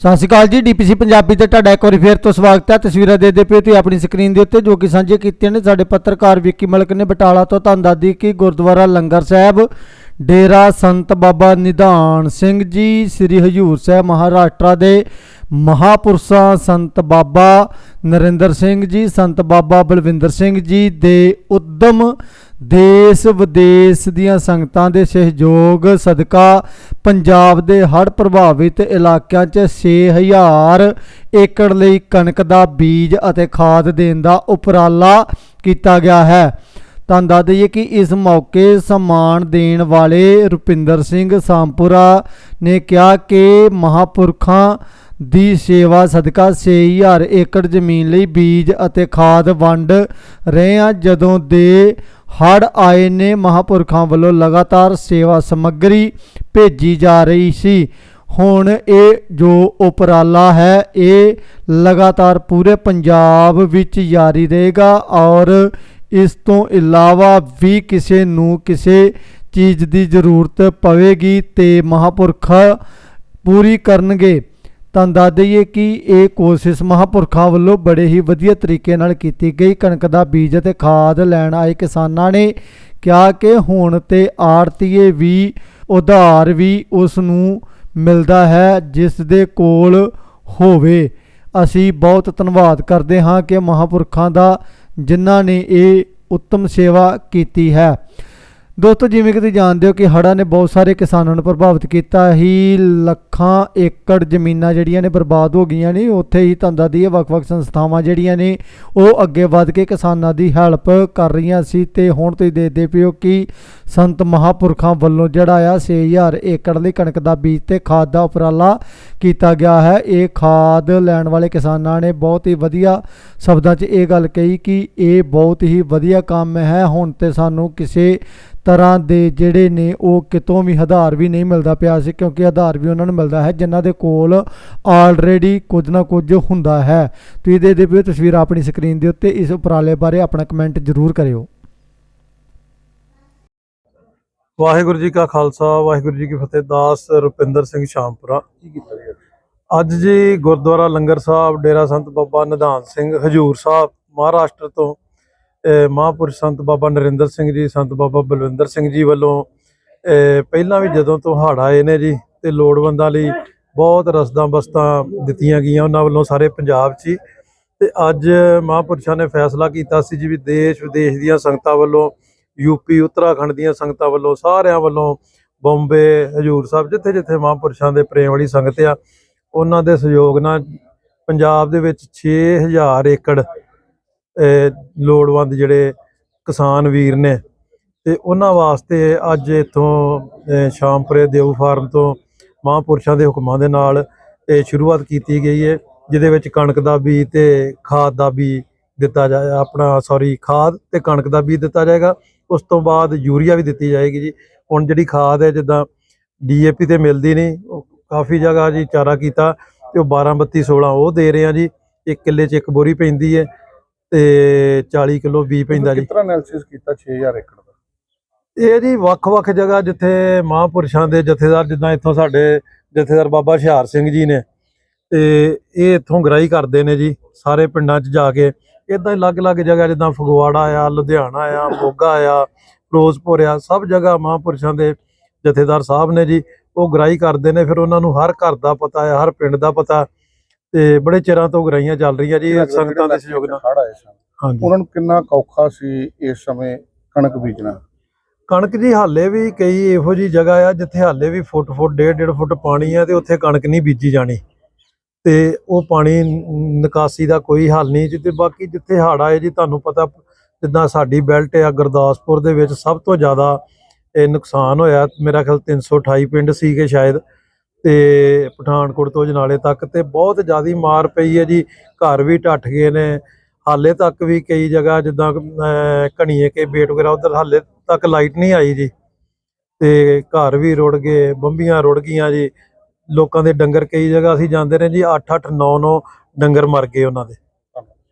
ਸਤਿ ਸ਼੍ਰੀ ਅਕਾਲ ਜੀ ਡੀਪੀਸੀ ਪੰਜਾਬੀ ਤੇ ਤੁਹਾਡਾ ਇੱਕ ਵਾਰੀ ਫੇਰ ਤੋਂ ਸਵਾਗਤ ਹੈ। ਤਸਵੀਰਾਂ ਦੇਖਦੇ ਪਏ ਤੁਸੀਂ ਆਪਣੀ ਸਕਰੀਨ ਦੇ ਉੱਤੇ ਜੋ ਕਿ ਸਾਂਝੇ ਕੀਤੀਆਂ ਨੇ। ਸਾਡੇ ਪੱਤਰਕਾਰ ਵਿੱਕੀ ਮਲਕ ਨੇ ਬਟਾਲਾ ਤੋਂ ਤੁਹਾਨੂੰ ਦੱਸਦੀ ਕਿ ਗੁਰਦੁਆਰਾ ਲੰਗਰ ਸਾਹਿਬ, ਡੇਰਾ ਸੰਤ ਬਾਬਾ ਨਿਧਾਨ ਸਿੰਘ ਜੀ, ਸ੍ਰੀ ਹਜੂਰ ਸਾਹਿਬ ਮਹਾਰਾਸ਼ਟਰ ਦੇ ਮਹਾਪੁਰਸ਼ਾਂ ਸੰਤ ਬਾਬਾ ਨਰਿੰਦਰ ਸਿੰਘ ਜੀ, ਸੰਤ ਬਾਬਾ ਬਲਵਿੰਦਰ ਸਿੰਘ ਜੀ ਦੇ ਉਦਮ ਦੇਸ਼ ਵਿਦੇਸ਼ ਦੀਆਂ ਸੰਗਤਾਂ ਦੇ ਸਹਿਯੋਗ ਸਦਕਾ ਪੰਜਾਬ ਦੇ ਹੜ੍ਹ ਪ੍ਰਭਾਵਿਤ ਇਲਾਕਿਆਂ 'ਚ 6000 ਏਕੜ ਲਈ ਕਣਕ ਦਾ ਬੀਜ ਅਤੇ ਖਾਦ ਦੇਣ ਦਾ ਉਪਰਾਲਾ ਕੀਤਾ ਗਿਆ ਹੈ। ਤਾਂ ਦੱਸ ਦਈਏ ਕਿ ਇਸ ਮੌਕੇ ਸਨਮਾਨ ਦੇਣ ਵਾਲੇ ਰੁਪਿੰਦਰ ਸਿੰਘ ਸਾਂਪੁਰਾ ਨੇ ਕਿਹਾ ਕਿ ਮਹਾਪੁਰਖਾਂ ਦੀ ਸੇਵਾ ਸਦਕਾ 6000 ਏਕੜ ਜ਼ਮੀਨ ਲਈ ਬੀਜ ਅਤੇ ਖਾਦ ਵੰਡ ਰਹੇ ਹਾਂ ਜਦੋਂ ਦੇ ਹੜ ਆਏ ਨੇ, ਮਹਾਪੁਰਖਾਂ ਵੱਲੋਂ ਲਗਾਤਾਰ ਸੇਵਾ ਸਮੱਗਰੀ ਭੇਜੀ ਜਾ ਰਹੀ ਸੀ। ਹੁਣ ਇਹ ਜੋ ਉਪਰਾਲਾ ਹੈ, ਇਹ ਲਗਾਤਾਰ ਪੂਰੇ ਪੰਜਾਬ ਵਿੱਚ ਜਾਰੀ ਰਹੇਗਾ ਔਰ ਇਸ ਤੋਂ ਇਲਾਵਾ ਵੀ ਕਿਸੇ ਨੂੰ ਕਿਸੇ ਚੀਜ਼ ਦੀ ਜ਼ਰੂਰਤ ਪਵੇਗੀ ਤੇ ਮਹਾਪੁਰਖ ਪੂਰੀ ਕਰਨਗੇ। ਤਾਂ ਦੱਸ ਦਈਏ ਕਿ ਇਹ ਕੋਸ਼ਿਸ਼ ਮਹਾਪੁਰਖਾਂ ਵੱਲੋਂ ਬੜੇ ਹੀ ਵਧੀਆ ਤਰੀਕੇ ਨਾਲ ਕੀਤੀ ਗਈ। ਕਣਕ ਦਾ ਬੀਜ ਅਤੇ ਖਾਦ ਲੈਣ ਆਏ ਕਿਸਾਨਾਂ ਨੇ ਕਿਹਾ ਕਿ ਹੁਣ ਤੇ ਆੜਤੀਏ ਵੀ, ਉਧਾਰ ਵੀ ਉਸ ਨੂੰ ਮਿਲਦਾ ਹੈ, ਜਿਸ ਦੇ ਕੋਲ ਹੋਵੇ। ਅਸੀਂ ਬਹੁਤ ਧੰਨਵਾਦ ਕਰਦੇ ਹਾਂ ਕਿ ਮਹਾਪੁਰਖਾਂ ਦਾ, ਜਿਨ੍ਹਾਂ ਨੇ ਇਹ ਉੱਤਮ ਸੇਵਾ ਕੀਤੀ ਹੈ। ਦੋਸਤੋ, ਜਿਵੇਂ ਕਿ ਤੁਸੀਂ ਜਾਣਦੇ ਹੋ ਕਿ ਹੜ੍ਹਾਂ ਨੇ ਬਹੁਤ ਸਾਰੇ ਕਿਸਾਨਾਂ ਨੂੰ ਪ੍ਰਭਾਵਿਤ ਕੀਤਾ ਹੀ। ਲੱਖਾਂ ਏਕੜ ਜ਼ਮੀਨਾਂ ਜਿਹੜੀਆਂ ਨੇ ਬਰਬਾਦ ਹੋ ਗਈਆਂ ਨੇ, ਉੱਥੇ ਹੀ ਧੰਦਾ ਦੀ ਵੱਖ-ਵੱਖ ਸੰਸਥਾਵਾਂ ਜਿਹੜੀਆਂ ਨੇ, ਉਹ ਅੱਗੇ ਵੱਧ ਕੇ ਕਿਸਾਨਾਂ ਦੀ ਹੈਲਪ ਕਰ ਰਹੀਆਂ ਸੀ। ਤੇ ਹੁਣ ਤੁਸੀਂ ਦੇਖਦੇ ਪਿਓ ਕਿ ਸੰਤ ਮਹਾਪੁਰਖਾਂ ਵੱਲੋਂ ਜਿਹੜਾ ਆ 6000 ਏਕੜ ਲਈ ਕਣਕ ਦਾ ਬੀਜ ਤੇ ਖਾਦ ਦਾ ਉਪਰਾਲਾ ਕੀਤਾ ਗਿਆ ਹੈ। ਇਹ ਖਾਦ ਲੈਣ ਵਾਲੇ ਕਿਸਾਨਾਂ ਨੇ ਬਹੁਤ ਹੀ ਵਧੀਆ ਸ਼ਬਦਾਂ 'ਚ ਇਹ ਗੱਲ ਕਹੀ ਕਿ ਇਹ ਬਹੁਤ ਹੀ ਵਧੀਆ ਕੰਮ ਹੈ। ਹੁਣ ਤੇ ਸਾਨੂੰ ਕਿਸੇ ਤਰ੍ਹਾਂ ਦੇ ਜਿਹੜੇ ਨੇ ਉਹ ਕਿਤੋਂ ਵੀ ਆਧਾਰ ਵੀ ਨਹੀਂ ਮਿਲਦਾ ਪਿਆ ਸੀ ਕਿਉਂਕਿ ਆਧਾਰ ਵੀ ਉਹਨਾਂ ਨੂੰ ਮਿਲਦਾ ਹੈ ਜਿਨ੍ਹਾਂ ਦੇ ਕੋਲ ਆਲਰੇਡੀ ਕੁਝ ਨਾ ਕੁਝ ਹੁੰਦਾ ਹੈ। ਤੁਸੀਂ ਦੇ ਦੇ ਪਿਓ ਤਸਵੀਰ ਆਪਣੀ ਸਕਰੀਨ ਦੇ ਉੱਤੇ ਇਸ ਉਪਰਾਲੇ ਬਾਰੇ ਆਪਣਾ ਕਮੈਂਟ ਜ਼ਰੂਰ ਕਰਿਓ। ਵਾਹਿਗੁਰੂ ਜੀ ਕਾ ਖਾਲਸਾ ਵਾਹਿਗੁਰੂ ਜੀ ਕੀ ਫਤਿਹ ਦਾਸ ਰੁਪਿੰਦਰ ਸਿੰਘ ਸ਼ਾਮਪੁਰਾ। ਕੀ ਕੀਤਾ? ਜੀ ਅੱਜ ਜੀ ਗੁਰਦੁਆਰਾ ਲੰਗਰ ਸਾਹਿਬ, ਡੇਰਾ ਸੰਤ ਬਾਬਾ ਨਿਧਾਨ ਸਿੰਘ, ਹਜੂਰ ਸਾਹਿਬ, ਮਹਾਰਾਸ਼ਟਰ ਤੋਂ, ਅਹ, ਮਹਾਂਪੁਰਸ਼ ਸੰਤ ਬਾਬਾ ਨਰਿੰਦਰ ਸਿੰਘ ਜੀ, ਸੰਤ ਬਾਬਾ ਬਲਵਿੰਦਰ ਸਿੰਘ ਜੀ ਵੱਲੋਂ ਪਹਿਲਾਂ ਵੀ ਜਦੋਂ ਤੋਂ ਹਾੜ ਆਏ ਨੇ ਜੀ ਤੇ ਲੋੜਵੰਦਾਂ ਲਈ ਬਹੁਤ ਰਸਦਾਂ ਬਸਤਾਂ ਦਿੱਤੀਆਂ ਗਈਆਂ ਉਹਨਾਂ ਵੱਲੋਂ ਸਾਰੇ ਪੰਜਾਬ 'ਚ ਹੀ। ਤੇ ਅੱਜ ਮਹਾਂਪੁਰਸ਼ਾਂ ਨੇ ਫੈਸਲਾ ਕੀਤਾ ਸੀ ਜੀ ਵੀ ਦੇਸ਼ ਵਿਦੇਸ਼ ਦੀਆਂ ਸੰਗਤਾਂ ਵੱਲੋਂ ਯੂਪੀ ਉੱਤਰਾਖੰਡ ਦੀਆਂ ਸੰਗਤਾਂ ਵੱਲੋਂ ਸਾਰਿਆਂ ਵੱਲੋਂ ਬੰਬੇ, ਹਜੂਰ ਸਾਹਿਬ ਜਿੱਥੇ ਜਿੱਥੇ ਮਹਾਂਪੁਰਸ਼ਾਂ ਦੇ ਪ੍ਰੇਮ ਵਾਲੀ ਸੰਗਤ ਆ ਉਹਨਾਂ ਦੇ ਸਹਿਯੋਗ ਨਾਲ ਪੰਜਾਬ ਦੇ ਵਿੱਚ 6000 ਏਕੜ ਲੋੜਵੰਦ ਜਿਹੜੇ ਕਿਸਾਨ ਵੀਰ ਨੇ ਤੇ ਉਹਨਾਂ ਵਾਸਤੇ ਅੱਜ ਇਥੋਂ ਸ਼ਾਮਪੁਰੇ ਦੇਵ ਫਾਰਮ ਤੋਂ ਮਹਾਂਪੁਰਸ਼ਾਂ ਦੇ ਹੁਕਮਾਂ ਦੇ ਨਾਲ ਇਹ ਸ਼ੁਰੂਆਤ ਕੀਤੀ ਗਈ ਹੈ, ਜਿਹਦੇ ਵਿੱਚ ਕਣਕ ਦਾ ਬੀਜ ਤੇ ਖਾਦ ਦਾ ਬੀਜ ਦਿੱਤਾ ਜਾਏ ਆਪਣਾ ਸੌਰੀ ਖਾਦ ਤੇ ਕਣਕ ਦਾ ਬੀਜ ਦਿੱਤਾ ਜਾਏਗਾ। ਉਸ ਤੋਂ ਬਾਅਦ ਯੂਰੀਆ ਵੀ ਦਿੱਤੀ ਜਾਏਗੀ ਜੀ। ਹੁਣ ਜਿਹੜੀ ਖਾਦ ਹੈ, ਜਿੱਦਾਂ ਡੀਏਪੀ ਤੇ ਮਿਲਦੀ ਨਹੀਂ ਕਾਫੀ ਜਗ੍ਹਾ ਜੀ ਚਾਰਾ ਕੀਤਾ ਤੇ ਉਹ 12 32 16 ਉਹ ਦੇ ਰਹੇ ਆ ਜੀ। ਇੱਕ ਕਿੱਲੇ 'ਚ ਇੱਕ ਬੋਰੀ ਪੈਂਦੀ ਹੈ ਤੇ 40 ਕਿਲੋ ਬੀਜ ਪੈਂਦਾ ਜੀ। ਕਿਤਨਾ ਐਨਾਲਿਸਿਸ ਕੀਤਾ 6000 ਏਕੜ ਦਾ? ਇਹ ਜੀ ਵੱਖ-ਵੱਖ ਜਗ੍ਹਾ ਜਿੱਥੇ ਮਹਾਂਪੁਰਸ਼ਾਂ ਦੇ ਜਥੇਦਾਰ ਜਿੱਦਾਂ ਇੱਥੋਂ ਸਾਡੇ ਜਥੇਦਾਰ ਬਾਬਾ ਹੁਸ਼ਿਆਰ ਸਿੰਘ ਜੀ ਨੇ ਤੇ ਇਹ ਇੱਥੋਂ ਗ੍ਰਾਈ ਕਰਦੇ ਨੇ ਜੀ ਸਾਰੇ ਪਿੰਡਾਂ 'ਚ ਜਾ ਕੇ। ਇਦਾਂ ਅਲੱਗ-ਅਲੱਗ ਜਗ੍ਹਾ ਜਿੱਦਾਂ ਫਗਵਾੜਾ ਆ ਲੁਧਿਆਣਾ ਆ ਮੋਗਾ ਆ ਫਿਰੋਜ਼ਪੁਰ ਆ ਸਭ ਜਗ੍ਹਾ ਮਹਾਂਪੁਰਸ਼ਾਂ ਦੇ ਜਥੇਦਾਰ ਸਾਹਿਬ ਨੇ ਜੀ ਉਹ ਗ੍ਰਾਈ ਕਰਦੇ ਨੇ ਫਿਰ ਉਹਨਾਂ ਨੂੰ ਹਰ ਘਰ ਦਾ ਪਤਾ ਹੈ ਹਰ ਪਿੰਡ ਦਾ ਪਤਾ ਤੇ ਬੜੇ ਚਿਰਾਂ ਤੋਂ ਗ੍ਰਾਈਆਂ ਚੱਲ ਰਹੀਆਂ ਜੀ ਸੰਗਤਾਂ ਦੇ ਸਹਿਯੋਗ ਨਾਲ। ਹੜ ਆਏ ਸਨ ਹਾਂਜੀ। ਉਹਨਾਂ ਨੂੰ ਕਿੰਨਾ ਔਖਾ ਸੀ ਇਸ ਸਮੇਂ ਕਣਕ ਬੀਜਣਾ? ਕਣਕ ਜੀ ਹਾਲੇ ਵੀ ਕਈ ਇਹੋ ਜੀ ਜਗ੍ਹਾ ਆ ਜਿੱਥੇ ਹਾਲੇ ਵੀ ਫੁੱਟ ਫੁੱਟ ਡੇਢ ਡੇਢ ਫੁੱਟ ਪਾਣੀ ਆ ਤੇ ਉੱਥੇ ਕਣਕ ਨਹੀਂ ਬੀਜੀ ਜਾਣੀ। ਤੇ ਉਹ ਪਾਣੀ ਨਿਕਾਸੀ ਦਾ ਕੋਈ ਹੱਲ ਨਹੀਂ ਜਿੱਤੇ ਬਾਕੀ ਜਿੱਥੇ ਹੜ੍ਹ ਆਏ ਜੀ ਤੁਹਾਨੂੰ ਪਤਾ ਜਿੱਦਾਂ ਸਾਡੀ ਬੈਲਟ ਆ ਗੁਰਦਾਸਪੁਰ ਦੇ ਵਿੱਚ ਸਭ ਤੋਂ ਜ਼ਿਆਦਾ ਇਹ ਨੁਕਸਾਨ ਹੋਇਆ। ਮੇਰਾ ਖਿਆਲ 328 ਪਿੰਡ ਸੀਗੇ ਸ਼ਾਇਦ। ਤੇ ਪਠਾਨਕੋਟ ਤੋਂ ਜਨਾਲੇ ਤੱਕ ਤੇ ਬਹੁਤ ਜ਼ਿਆਦੀ ਮਾਰ ਪਈ ਹੈ ਜੀ। ਘਰ ਵੀ ਟੱਟ ਗਏ ਨੇ। ਹਾਲੇ ਤੱਕ ਵੀ ਕਈ ਜਗ੍ਹਾ ਜਿੱਦਾਂ ਅਹ, ਘਣੀਏ ਕੇ ਬੇਟ ਵਗੈਰਾ ਉਧਰ ਹਾਲੇ ਤੱਕ ਲਾਈਟ ਨਹੀਂ ਆਈ ਜੀ। ਤੇ ਘਰ ਵੀ ਰੁੜ ਗਏ ਬੰਬੀਆਂ ਰੁੜ ਗਈਆਂ ਜੀ। ਲੋਕਾਂ ਦੇ ਡੰਗਰ ਕਈ ਜਗ੍ਹਾ ਅਸੀਂ ਜਾਂਦੇ ਰਹੇ ਜੀ। 8 8 9 9 ਡੰਗਰ ਮਰ ਗਏ ਉਹਨਾਂ ਦੇ।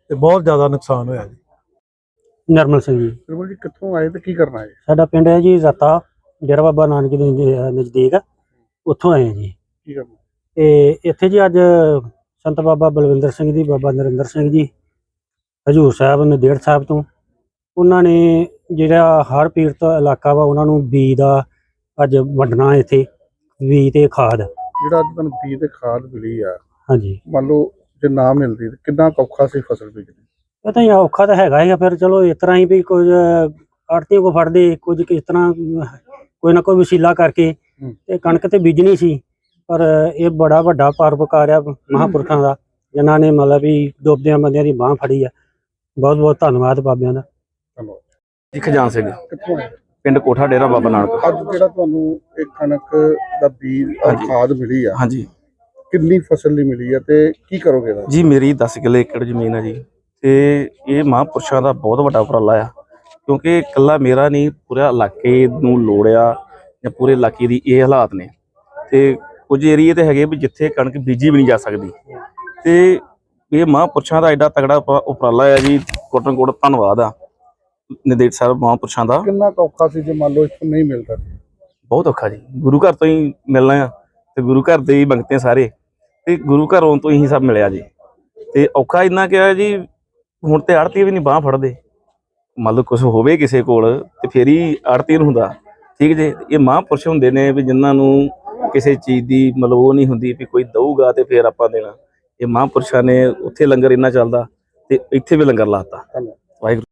ਤੇ ਬਹੁਤ ਜ਼ਿਆਦਾ ਨੁਕਸਾਨ ਹੋਇਆ ਜੀ। ਨਰਮਲ ਸਿੰਘ ਜੀ। ਬਿਲਕੁਲ ਜੀ ਕਿੱਥੋਂ ਆਏ ਤੇ ਕੀ ਕਰਨਾ ਹੈ ਸਾਡਾ ਪਿੰਡ ਹੈ ਜੀ ਰਤਾ ਡੇਰਾ ਬਾਬਾ ਨਾਨਕ ਦੇ ਨਜ਼- ਨਜ਼ਦੀਕ। ਉੱਥੋਂ ਆਏ ਹਾਂ ਜੀ। ਕੀ ਕਰਨਾ ਤੇ ਇੱਥੇ ਜੀ ਅੱਜ ਸੰਤ ਬਾਬਾ ਬਲਵਿੰਦਰ ਸਿੰਘ ਜੀ ਬਾਬਾ ਨਰਿੰਦਰ ਸਿੰਘ ਜੀ ਹਜੂਰ ਸਾਹਿਬ ਨਦੇੜ ਸਾਹਿਬ ਤੋਂ। ਉਹਨਾਂ ਨੇ ਜਿਹੜਾ ਹਰ ਪੀੜਤ ਇਲਾਕਾ ਵਾ ਉਹਨਾਂ ਨੂੰ ਬੀ ਦਾ ਅੱਜ ਵੰਡਣਾ ਇੱਥੇ ਬੀ ਤੇ ਖਾਦ। ਜਿਹੜਾ ਅੱਜ ਤੁਹਾਨੂੰ ਬੀਜ ਤੇ ਖਾਦ ਮਿਲੀ ਆ ਹਾਂਜੀ। ਮੰਨ ਲਓ ਜੇ ਨਾ ਮਿਲਦੀ ਤਾਂ ਕਿੰਨਾ ਕੁ ਔਖਾ ਸੀ ਫਸਲ ਬੀਜਣੀ? ਇਹ ਤਾਂ ਔਖਾ ਤਾਂ ਹੈਗਾ ਹੀ ਆ ਫਿਰ ਚਲੋ ਇਸ ਤਰ੍ਹਾਂ ਹੀ ਵੀ ਕੁਝ ਆੜਤੀਆਂ ਕੋ ਫੜਦੇ ਕੁਝ ਕਿਸ ਤਰ੍ਹਾਂ ਕੋਈ ਨਾ ਕੋਈ ਵਸੀਲਾ ਕਰਕੇ ਹੂੰ। ਤੇ ਕਣਕ ਤੇ ਬੀਜਣੀ ਸੀ ਪਰ ਇਹ ਬੜਾ ਵੱਡਾ ਪਰਉਪਕਾਰ ਆ ਮਹਾਂਪੁਰਖਾਂ ਦਾ ਜਿਨ੍ਹਾਂ ਨੇ ਮਤਲਬ ਵੀ ਡੁੱਬਦਿਆਂ ਬੰਦਿਆਂ ਦੀ ਬਾਹ ਫੜੀ ਆ। ਬਹੁਤ ਬਹੁਤ ਧੰਨਵਾਦ ਬਾਬਿਆਂ ਦਾ। ਧੰਨਵਾਦ। ਜੀ ਖਜਾਨ ਸਿੰਘ। ਪਿੰਡ ਕੋਠਾ ਡੇਰਾ ਬਾਬਾ ਨਾਨਕ। ਅੱਜ ਜਿਹੜਾ ਤੁਹਾਨੂੰ ਇਹ ਕਣਕ ਦਾ ਬੀਜ ਔਰ। ਖਾਦ ਮਿਲੀ ਆ ਹਾਂਜੀ। ਕਿੰਨੀ ਫਸਲ ਲਈ ਮਿਲੀ ਆ ਤੇ ਕੀ ਕਰੋਗੇ ਜੀ ਮੇਰੀ 10 ਕਿੱਲੇ ਏਕੜ ਜ਼ਮੀਨ ਹੈ ਜੀ। ਤੇ ਇਹ ਮਹਾਂਪੁਰਸ਼ਾਂ ਦਾ ਬਹੁਤ ਵੱਡਾ ਉਪਰਾਲਾ ਆ ਕਿਉਂਕਿ ਇਕੱਲਾ ਮੇਰਾ ਨਹੀਂ ਪੂਰੇ ਇਲਾਕੇ ਨੂੰ ਲੋੜ ਆ ਜਾਂ ਪੂਰੇ ਇਲਾਕੇ ਦੀ ਇਹ ਹਾਲਾਤ ਨੇ। ਤੇ ਕੁਝ ਏਰੀਏ ਤੇ ਹੈਗੇ ਵੀ ਜਿੱਥੇ ਕਣਕ ਬੀਜੀ ਵੀ ਨਹੀਂ ਜਾ ਸਕਦੀ। ਤੇ ਇਹ ਮਹਾਂਪੁਰਸ਼ਾਂ ਦਾ ਐਡਾ ਤਗੜਾ ਉਪ- ਉਪਰਾਲਾ ਆ ਜੀ ਕੋਟਨ ਕੋਟ ਧੰਨਵਾਦ ਆ। ਨਿਦੇਸ਼ ਸਾਹਿਬ ਮਹਾਂਪੁਰਸ਼ਾਂ ਦਾ। ਕਿੰਨਾ ਔਖਾ ਸੀ ਜੇ ਮੰਨ ਲਓ ਇੱਥੋਂ ਨਹੀਂ ਮਿਲਦਾ ਬਹੁਤ ਔਖਾ ਜੀ। ਗੁਰੂ ਘਰ ਤੋਂ ਹੀ ਮਿਲਣਾ ਆ ਤੇ ਗੁਰੂ ਘਰ ਦੇ ਹੀ ਮੰਗਤੇ ਸਾਰੇ। ਤੇ ਗੁਰੂ ਘਰੋਂ ਤੋਂ ਹੀ ਸਭ ਮਿਲਿਆ ਜੀ। ਤੇ ਔਖਾ ਇੰਨਾ ਕਿਹਾ ਜੀ ਹੁਣ ਤੇ ਆੜਤੀ ਵੀ ਨਹੀਂ ਬਾਹ ਫੜਦੇ। ਮੰਨ ਲਓ ਕੁਝ ਹੋਵੇ ਕਿਸੇ ਕੋਲ ਤੇ ਫੇਰ ਹੀ ਆੜਤੀ ਨੂੰ ਹੁੰਦਾ। ਠੀਕ ਜੇ ਇਹ ਮਹਾਂਪੁਰਸ਼ ਹੁੰਦੇ ਨੇ ਵੀ ਜਿਨ੍ਹਾਂ ਨੂੰ ਕਿਸੇ ਚੀਜ਼ ਦੀ ਮਤਲਬ ਉਹ ਨਹੀਂ ਹੁੰਦੀ ਵੀ ਕੋਈ ਦਊਗਾ ਤੇ ਫੇਰ ਆਪਾਂ ਦੇਣਾ। ਇਹ ਮਹਾਂਪੁਰਸ਼ਾਂ ਨੇ ਉੱਥੇ ਲੰਗਰ ਇੰਨਾ ਚੱਲਦਾ ਤੇ ਇੱਥੇ ਵੀ ਲੰਗਰ ਲਾਤਾ ਵਾਹਿਗੁਰੂ।